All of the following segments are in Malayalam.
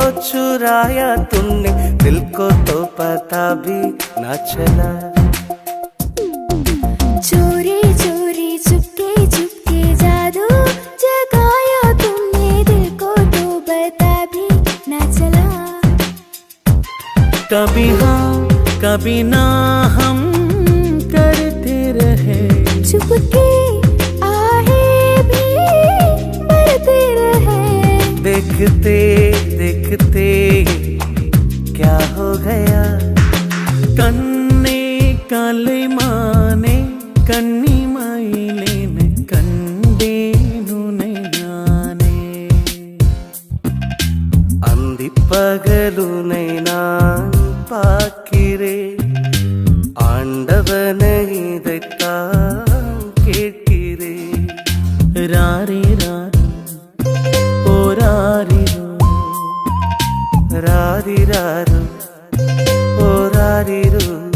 चुराया तुमने दिल को तो पता भी ना चला। चोरी चोरी चुपके चुपके जादू जगाया तुमने दिल को तो बता भी ना चला। कभी हाँ कभी ना हम करते रहे। चुपके आहे भी मरते रहे। देखते देखते क्या हो गया? कन രാരിരാരും ഓരാരിരും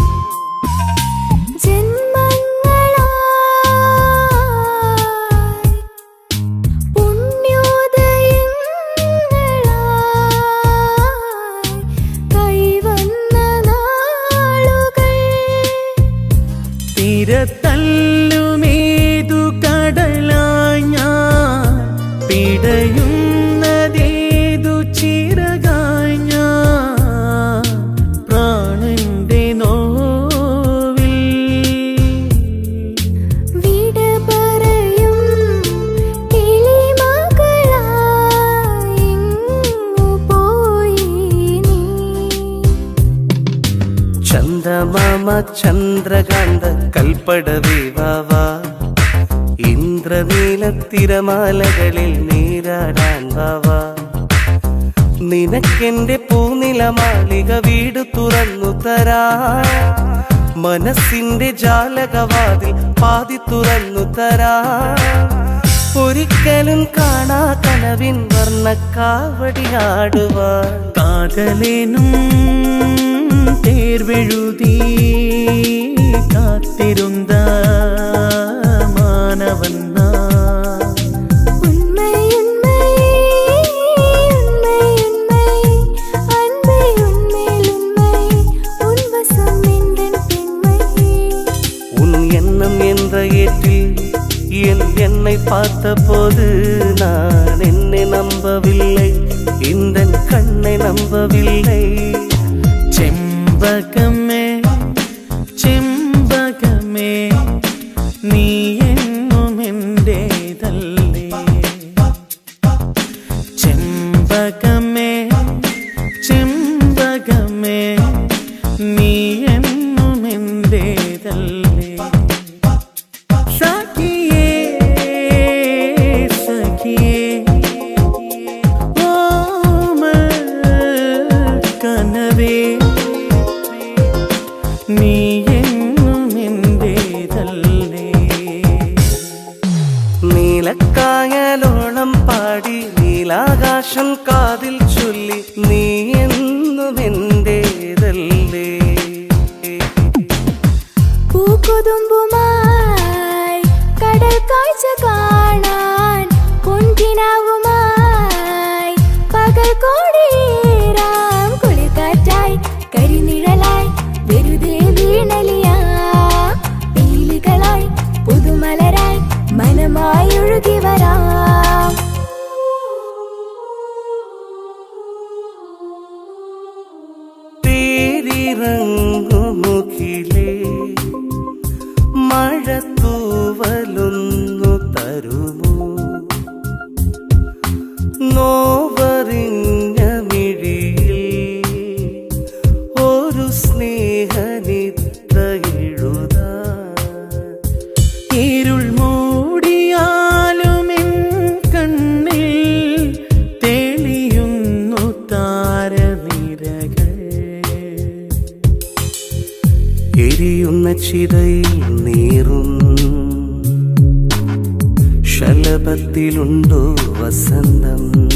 ചന്ദ്രകാന്ത ഇന്ദ്രനീല തിരമാലകളിൽ നീരാടാൻ വാവാ നിനക്കെന്റെ പൂനില മാളിക വീട് തുറന്നു തരാ. മനസ്സിന്റെ ജാലകവാതിൽ പാതി തുറന്നു തരാ. ஒரிக்கலும் காணா கனவின் வர்ண காவடி ஆடுவாள் காதலேனும் தேர்வெழுதி காத்திருந்த மாணவன் உன்னை பார்த்த நான் என்னை நம்பவில்லை. இந்த கண்ணை நம்பவில்லை. செம்ப I take cả ചിതയിൽ നീറും ശലഭത്തിലുണ്ടോ വസന്തം?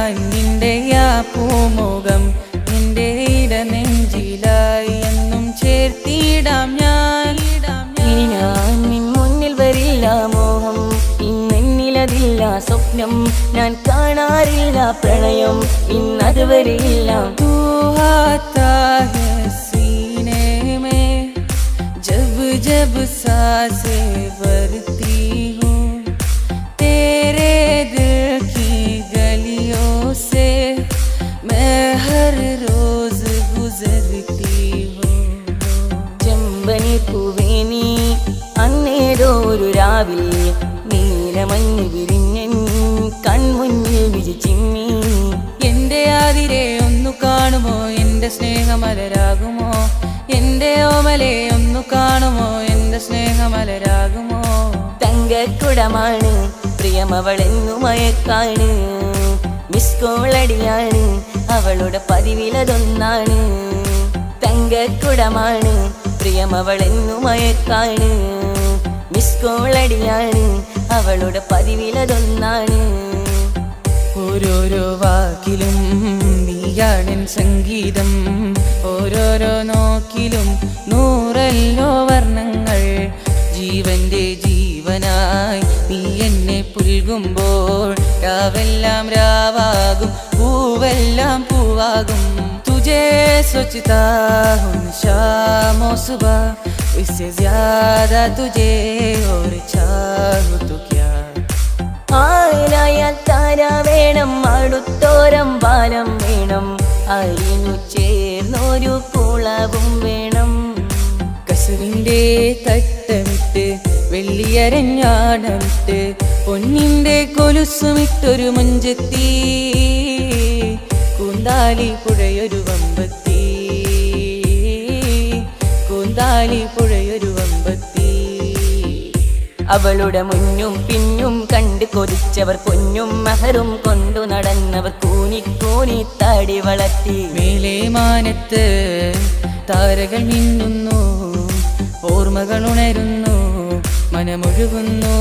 ഞാൻ നിന്റെ ആ പൂമുഖം നിന്റെ ഇട നെഞ്ചിലായി എന്നും ചേർത്തിടാം ഞാൻ. ഇനി ഞാൻ നിൻ മുന്നിൽ വരില്ല മോഹം. ഇന്നെന്നിലതില്ല സ്വപ്നം. ഞാൻ കാണാറില്ല പ്രണയം. ഇന്നത് വരില്ല സീനേ മേ. ജബ് ജബ് സാസേ വര. രാവിൽ നീലമഞ്ഞ് വിരിഞ്ഞൻ കൺമുന്നിൽ വിരിച്ചിമ്മി എന്റെ ആതിരെ ഒന്നു കാണുമോ? എന്റെ സ്നേഹമലരാകുമോ? എന്റെ ഓമലെ ഒന്നു കാണുമോ? എന്റെ സ്നേഹമലരാകുമോ? തങ്കക്കുടമാണ് പ്രിയമവളെന്നു മയക്കാണ് മിസ്കോളടിയാണ് അവളുടെ പതിവിലതൊന്നാണ് തങ്കക്കുടമാണ് പ്രിയമവളെന്നു മയക്കാണ് മിസ് കോളടിയാണ് അവളുടെ പതിവിലതൊന്നാണ് ഓരോരോ വാക്കിലും നീയാണെൻ സംഗീതം. ഓരോരോ നോക്കിലും നൂറല്ലോ വർണങ്ങൾ. ജീവന്റെ ജീവനായി നീ എന്നെ പുൽകുമ്പോൾ രാവെല്ലാം രാവാകും പൂവെല്ലാം പൂവാകും. തുജേ सोचता हूँ शामो सुबह इससे ज्यादा तुझे और चाहूँ तो क्या ആരായാൽ താര വേണം അടുത്തോരം പാലം വേണം അരിഞ്ഞു ചേർന്നൊരു കുളവും വേണം കസുവിൻ്റെ തട്ടമിട്ട് വെള്ളിയരഞ്ഞാടമിട്ട് പൊന്നിൻ്റെ കൊലുസുമിട്ടൊരു മുഞ്ചെത്തി കൂന്താലി പുഴയൊരു വമ്പത്തി. കൂന്താലി പുഴയൊരു വമ്പത്തി. അവളുടെ മുന്നും പിന്നും കണ്ട് കൊതിച്ചവർ പൊന്നും മഹറും കൊണ്ടു നടന്നവർ കൂനി കൂനി താടി വളർത്തി. മേലെ മാനത്ത് താരകൾ മിന്നുന്നു ഓർമ്മകൾ ഉണരുന്നു മനമൊഴുകുന്നു.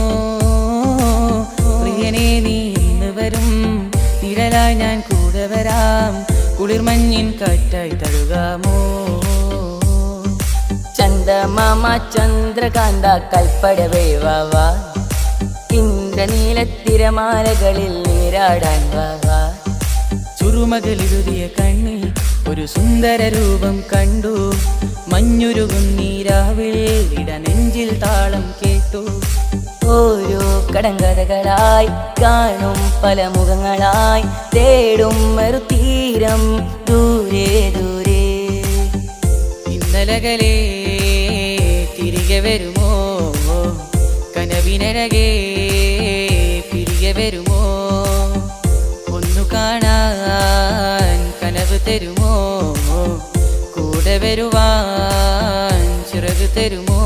പ്രിയനെ നീ ഇന്ന് വരും നിഴലായി ഞാൻ വരാം കുളിർമഞ്ഞിൻ കാറ്റായി തഴുകാമോ? ചന്ദമാമ ചന്ദ്രകാന്ത കൽപ്പടവേ വാവാ ഇന്ദ്രനീലത്തിരമാലകളിൽ നീരാടാൻ വാവാ ചുറുമകളിരുതിയ കണ്ണിൽ ഒരു സുന്ദര രൂപം കണ്ടു. മഞ്ഞുരുകും നീരാവിൽ ഇടനെഞ്ചിൽ താളം കേട്ടു. ഓരോ കടങ്കഥകളായി കാണും പല മുഖങ്ങളായി തേടും മറുതീരം ദൂരെ ദൂരെ. ഇന്നലകളെ തിരികെ വരുമോ? കനവിനരകെ തിരികെ വരുമോ? ഒന്നു കാണാൻ കനവ് തരുമോ? കൂടെ വരുവാൻ ചിറക് തരുമോ?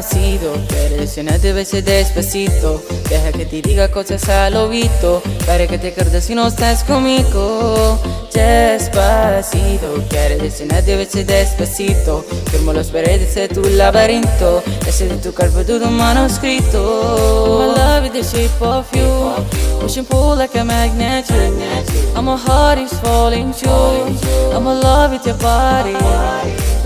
Despacito, quieres llenarte veces despacito. Deja que te diga cosas al oído Para que te acuerdes si no estás conmigo. Despacito, quieres llenarte veces despacito. Firmo las paredes de tu laberinto Ese de tu cuerpo todo manuscrito. My love is the shape of you. Push and pull like a magnet I'm a heart is falling too. I'm in love with your body.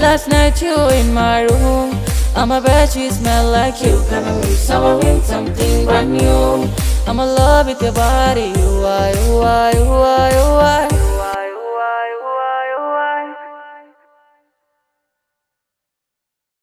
Last night you in my room I'm a bad you smell like you. Coming with summer with something brand new. I'ma love with your body. You are, you are, you are, you are